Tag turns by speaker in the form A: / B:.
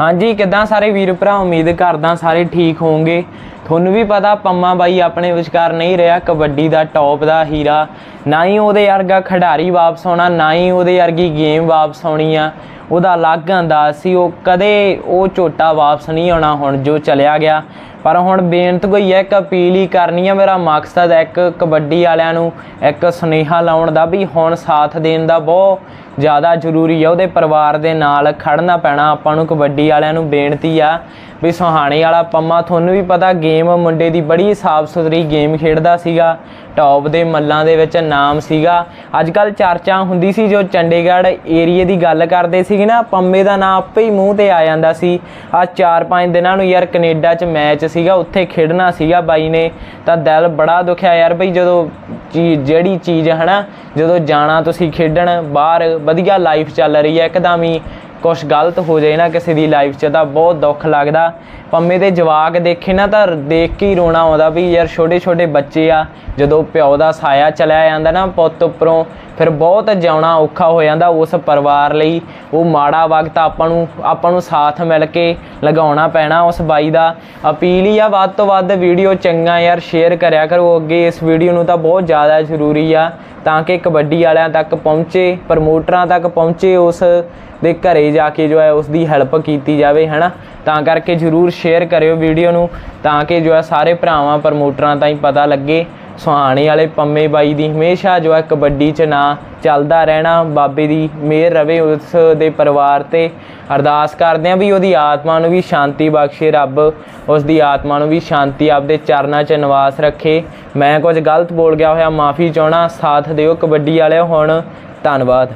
A: ਹਾਂਜੀ, ਕਿਦਾਂ ਸਾਰੇ ਵੀਰ ਭਰਾ? ਉਮੀਦ ਕਰਦਾ ਸਾਰੇ ਠੀਕ ਹੋਵੋਗੇ। ਤੁਹਾਨੂੰ ਵੀ ਪਤਾ, ਪੰਮਾ ਬਾਈ ਆਪਣੇ ਵਿਚਕਾਰ ਨਹੀਂ ਰਿਹਾ। ਕਬੱਡੀ ਦਾ ਟੌਪ ਦਾ ਹੀਰਾ। ਨਾ ਹੀ ਉਹਦੇ ਵਰਗਾ ਖਿਡਾਰੀ ਵਾਪਸ ਆਉਣਾ, ਨਾ ਹੀ ਉਹਦੇ ਵਰਗੀ ਗੇਮ ਵਾਪਸ ਆਉਣੀ ਆ। ਉਹਦਾ ਅਲੱਗ ਅੰਦਾਜ਼ ਸੀ। ਉਹ ਕਦੇ ਉਹ ਝੋਟਾ ਵਾਪਸ ਨਹੀਂ ਆਉਣਾ ਹੁਣ, ਜੋ ਚਲਿਆ ਗਿਆ। ਪਰ ਹੁਣ ਬੇਨਤ ਕੋਈ ਹੈ, ਇੱਕ ਅਪੀਲ ਹੀ ਕਰਨੀ ਆ ਮੇਰਾ ਮਕਸਦ ਹੈ, ਇੱਕ ਕਬੱਡੀ ਵਾਲਿਆਂ ਨੂੰ ਇੱਕ ਸੁਨੇਹਾ ਲਾਉਣ ਦਾ ਵੀ ਹੁਣ ਸਾਥ ਦੇਣ ਦਾ ਬਹੁਤ ਜ਼ਿਆਦਾ ਜ਼ਰੂਰੀ ਆ, ਉਹਦੇ ਪਰਿਵਾਰ ਦੇ ਨਾਲ ਖੜਨਾ ਪੈਣਾ, ਆਪਾਂ ਨੂੰ ਕਬੱਡੀ ਵਾਲਿਆਂ ਨੂੰ ਬੇਨਤੀ ਆ ਵੀ ਸੁਹਾਣੇ ਵਾਲਾ ਪੰਮਾ, ਤੁਹਾਨੂੰ ਵੀ ਪਤਾ ਗੇਮ ਮੁੰਡੇ ਦੀ ਬੜੀ ਸਾਫ਼ ਸੁਥਰੀ ਗੇਮ ਖੇਡਦਾ ਸੀਗਾ ਟੌਪ ਦੇ ਮੱਲਾਂ ਦੇ ਵਿੱਚ ਨਾਮ ਸੀਗਾ। ਅੱਜ ਕੱਲ ਚਰਚਾ ਹੁੰਦੀ ਸੀ, ਜੋ ਚੰਡੀਗੜ੍ਹ ਏਰੀਏ ਦੀ ਗੱਲ ਕਰਦੇ ਸੀਗੇ ਨਾ, ਪੰਮੇ ਦਾ ਨਾਮ ਆਪੇ ਹੀ ਮੂੰਹ ਤੇ ਆ ਜਾਂਦਾ ਸੀ। ਆ 4-5 ਦਿਨਾਂ ਨੂੰ ਯਾਰ ਕੈਨੇਡਾ 'ਚ ਮੈਚ ਸੀਗਾ, ਉੱਥੇ ਖੇਡਣਾ ਸੀਗਾ ਬਾਈ ਨੇ, ਤਾਂ ਦਿਲ ਬੜਾ ਦੁਖਿਆ ਯਾਰ ਬਈ ਜਦੋਂ ਚੀਜ਼ ਜਿਹੜੀ ਚੀਜ਼ ਹੈ ਨਾ, ਜਦੋਂ ਜਾਣਾ ਤੁਸੀਂ ਖੇਡਣ, ਬਾਹਰ ਵਧੀਆ ਲਾਈਫ ਚੱਲ ਰਹੀ ਹੈ, ਇੱਕਦਮ ਹੀ ਕੁਝ ਗਲਤ ਹੋ ਜਾਏ ਨਾ ਕਿਸੇ ਦੀ ਲਾਈਫ 'ਚ, ਤਾਂ ਬਹੁਤ ਦੁੱਖ ਲੱਗਦਾ। ਪੰਮੇ ਦੇ ਜਵਾਕ ਦੇਖੇ ਨਾ, ਤਾਂ ਦੇਖ ਕੇ ਹੀ ਰੋਣਾ ਆਉਂਦਾ ਵੀ ਯਾਰ ਛੋਟੇ ਛੋਟੇ ਬੱਚੇ ਆ, ਜਦੋਂ ਪਿਓ ਦਾ ਸਾਇਆ ਚਲਿਆ ਜਾਂਦਾ ਨਾ ਪੁੱਤ ਉੱਪਰੋਂ, ਫਿਰ ਬਹੁਤ ਜਿਉਣਾ ਔਖਾ ਹੋ ਜਾਂਦਾ ਉਸ ਪਰਿਵਾਰ ਲਈ। ਉਹ ਮਾੜਾ ਵਕਤ ਆਪਾਂ ਨੂੰ ਆਪਾਂ ਨੂੰ ਸਾਥ ਮਿਲ ਕੇ ਲਗਾਉਣਾ ਪੈਣਾ ਉਸ ਬਾਈ ਦਾ। ਅਪੀਲ ਹੀ ਆ, ਵੱਧ ਤੋਂ ਵੱਧ ਵੀਡੀਓ ਚੰਗਾ ਯਾਰ ਸ਼ੇਅਰ ਕਰਿਆ ਕਰੋ। ਅੱਗੇ ਇਸ ਵੀਡੀਓ ਨੂੰ ਤਾਂ ਬਹੁਤ ਜ਼ਿਆਦਾ ਜ਼ਰੂਰੀ ਆ, ਤਾਂ ਕਿ ਕਬੱਡੀ ਵਾਲਿਆਂ ਤੱਕ ਪਹੁੰਚੇ ਪ੍ਰਮੋਟਰਾਂ ਤੱਕ ਪਹੁੰਚੇ ਉਸ ਦੇ ਘਰੇ ਜਾ ਕੇ ਜੋ ਹੈ ਉਸ ਦੀ ਹੈਲਪ ਕੀਤੀ ਜਾਵੇ, ਹੈਨਾ? ਤਾਂ ਕਰਕੇ ਜਰੂਰ ਸ਼ੇਅਰ ਕਰਿਓ ਵੀਡੀਓ ਨੂੰ, ਤਾਂ ਕਿ ਜੋ ਹੈ ਸਾਰੇ ਭਰਾਵਾਂ ਪ੍ਰਮੋਟਰਾਂ ਤਾਈਂ ਪਤਾ ਲੱਗੇ। ਸੁਹਾਣੇ ਵਾਲੇ ਪੰਮੇ ਬਾਈ ਦੀ ਹਮੇਸ਼ਾ ਜੋ ਹੈ ਕਬੱਡੀ 'ਚ ਨਾ ਚੱਲਦਾ ਰਹਿਣਾ, ਬਾਬੇ ਦੀ ਮਿਹਰ ਰਵੇ ਉਸ ਦੇ ਪਰਿਵਾਰ ਤੇ। ਅਰਦਾਸ ਕਰਦੇ ਆਂ ਵੀ ਉਹਦੀ ਆਤਮਾ ਨੂੰ ਵੀ ਸ਼ਾਂਤੀ ਬਖਸ਼ੇ ਰੱਬ ਉਸ ਦੀ ਆਤਮਾ ਨੂੰ ਵੀ ਸ਼ਾਂਤੀ ਆਪਦੇ ਚਰਨਾਂ 'ਚ ਨਿਵਾਸ ਰੱਖੇ। ਮੈਂ ਕੁਝ ਗਲਤ ਬੋਲ ਗਿਆ ਹੋਇਆ, ਮਾਫੀ ਚਾਹਣਾ ਸਾਥ ਦਿਓ ਕਬੱਡੀ ਵਾਲਿਓ, ਹੁਣ ਧੰਨਵਾਦ।